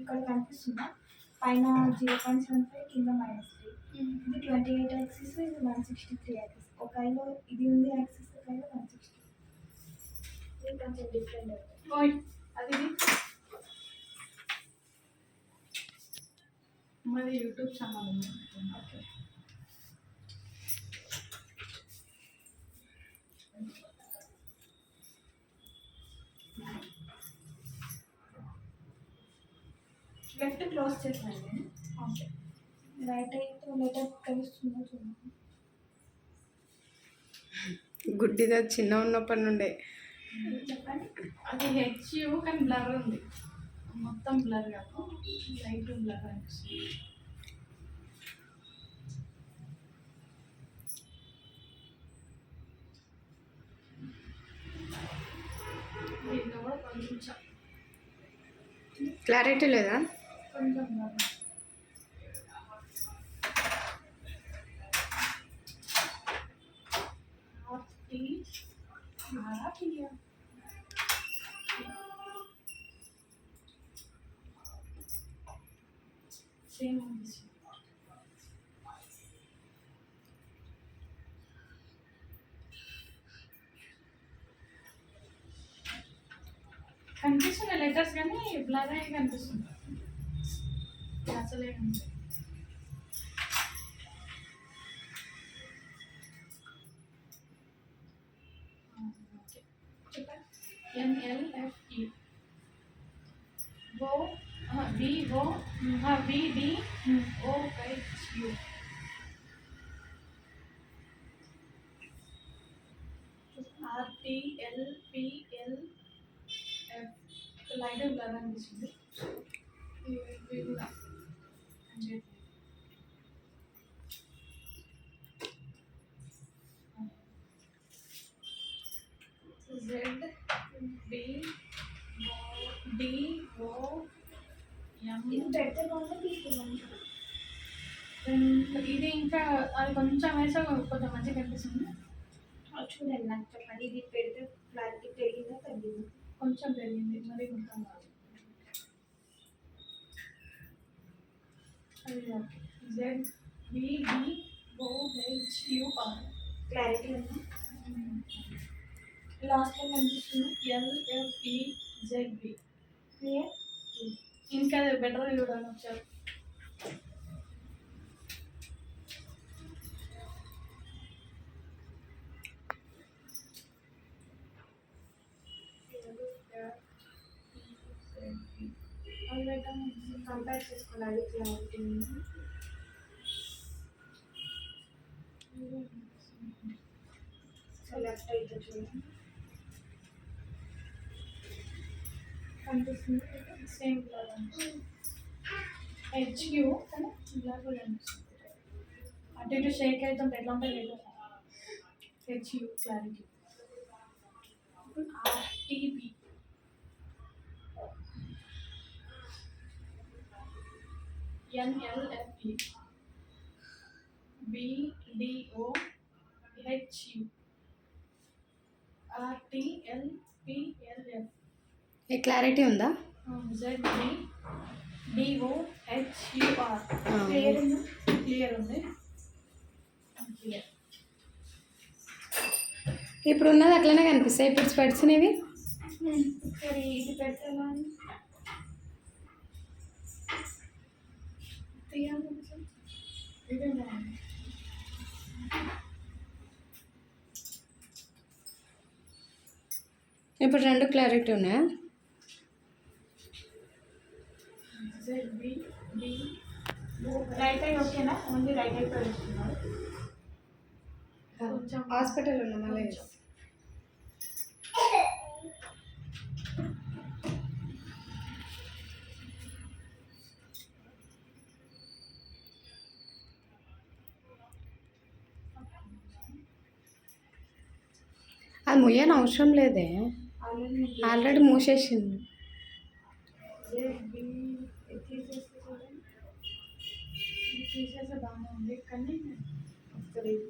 ఇక్కడ కనిపిస్తుందా పైన జీరో పాయింట్ సెవెన్ ఫైవ్ కింద మైనస్ త్రీ. ఇది ట్వంటీ ఎయిట్ యాక్సిస్ ఇది వన్ సిక్స్టీ త్రీ యాక్సిస్. ఒక ఐలో ఇది ఉంది యాక్సిస్ ఒక ఐలో వన్ సిక్స్టీ ఇది కొంచెం డిఫరెంట్ అది మరి యూట్యూబ్ ఛానల్ ఉంది. ఓకే. లెఫ్ట్ క్లోజ్ చేస్తాను నేను ఓకే. రైట్ అయితే లెటర్ కలుస్తుందో చూడండి. గుడ్డిగా చిన్న ఉన్నప్పటి నుండే. చెప్పండి. అది హెచ్యు కానీ బ్లర్ ఉంది. మొత్తం బ్లర్ కాదు. లైట్ బ్లర్ అనిపిస్తుంది. దీంట్లో కూడా కొంచెం క్లారిటీ లేదా? కొంచెం బాగా ఆర్టీ ఆర్టీయా సేమ్ ఉంది కనిపిస్తున్నాయి లెటర్స్ కానీ బ్లర్ అయ్యి కనిపిస్తుంది. అసలే ఉంది ఓకే చెప్పండి N L F E O V O V D O H U R T L P L F light blur అనిపిస్తుంది ఇవి కూడా అంటే Z B D O M ఇది పెడితే బాగుందా తీసుకున్నాను ఇది ఇంకా అది కొంచెం వేసా కొంచెం మంచిగా కనిపిస్తుంది. చూడండి నాకు చెప్పండి. ఇది పెడితే క్లారిటీ పెరిగిందా తగ్గిందా? కొంచెం పెరిగింది. మరి మొత్తం కాదు. అది okay. Z BD O H UR clarity ఉందా? లాస్ట్ టైం అనిపిస్తుంది? ఎల్ఎఫ్ఈ జెడ్బి ఇంకా బెటర్ చూడాలి ఒకసారి. కంపేర్ చేసుకోవాలి క్లారిటీ సో లెఫ్ట్ అయితే చూడండి కనిపిస్తుంది సేమ్ కలర్ హెచ్యూ కానీ బ్లాక్ కూడా అనిపిస్తుంది అటు ఇటు షేక్ అవుతుంటే ఎట్లా ఉంటుంది లేదు H U clarity R T B N L F E B D O H U R T L P L F ఏ క్లారిటీ ఉందా? క్లియర్ ఇప్పుడు ఉన్నది అట్లనే కనిపిస్తాయి? ఇప్పుడు స్పెట్స్ అనేవి? ఇప్పుడు రెండు క్లారిటీ ఉన్నాయా? Z B D right I ఓకేనా ఓన్లీ రైట్ ఐ కొంచెం హాస్పిటల్ ఉన్నా మళ్ళీ అది ముయ్యని అవసరం లేదే. ఆల్రెడీ మూసేసింది బి తీసేస్తే చూడండి ఇది తీసేస్తే బాగానే ఉంది కానీ ఒకసారి ఇది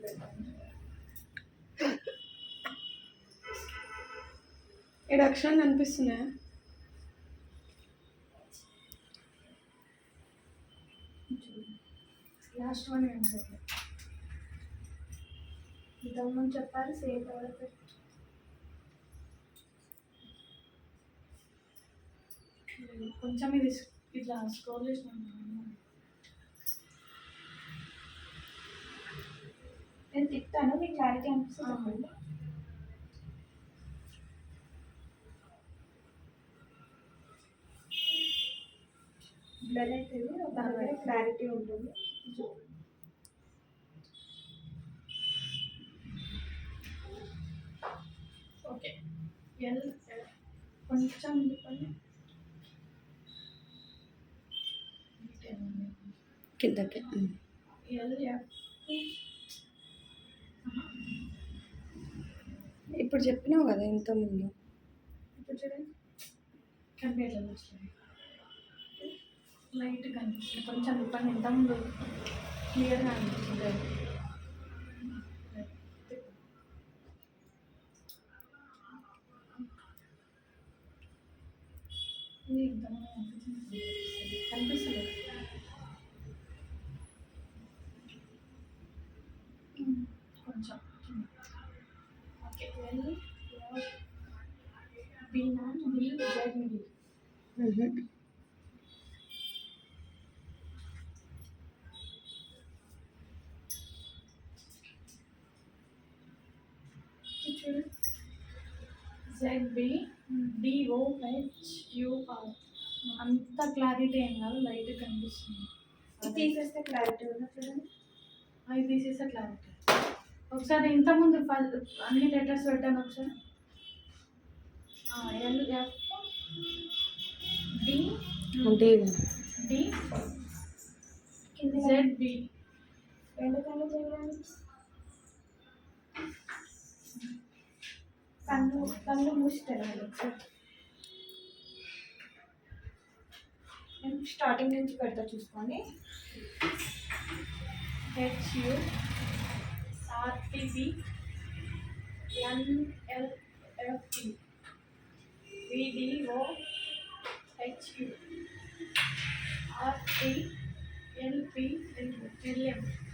ఇక్కడ కనిపిస్తున్నాయా? లాస్ట్ వన్ ఆన్సర్ ఇంతకుముందు చెప్పారు సేమ్ తర్వాత కొంచెం ఇది ఇట్లా స్క్రోల్ చేసిన నేను తిప్తాను మీకు క్లారిటీ అనిపిస్తుంది బ్లర్ అవుతుంది ఒక దగ్గర క్లారిటీ ఉంటుంది. ఓకే ఎల్ కొంచెం కిందకి. ఎల్ ఎఫ్ ఇప్పుడు చెప్పినావు కదా ఇంతకుముందు. ఇప్పుడు చూడండి. కనిపించలేదు లైట్ కనిపిస్తుంది. కొంచెం ఇబ్బంది. ముందు క్లియర్గా అనిపిస్తుంది కనిపిస్తుంది ఇంతకుముందు అనిపించింది కనిపిస్తలేదు కొంచెం ఓకే వెళ్ళి B not B Z middle ఉహు. చూడు జెడ్బి డిఓహెచ్ యూఆర్ అంత క్లారిటీ ఏం కాదు లైట్ కనిపిస్తుంది. తీసేస్తే క్లారిటీ ఉందా చూడండి? అవి తీసేస్తే క్లారిటీ. ఒకసారి ఇంతకుముందు అన్ని లెటర్స్ పెట్టాను ఒకసారి. అంటే కన్ను కన్ను మూసి తెరవాలి ఒకసారి నేను స్టార్టింగ్ నుంచి పెడతా చూసుకోండి. హెచ్యు ఆర్టీబి ఎన్ఎల్ఎఫ్టి we RT, NP and LM.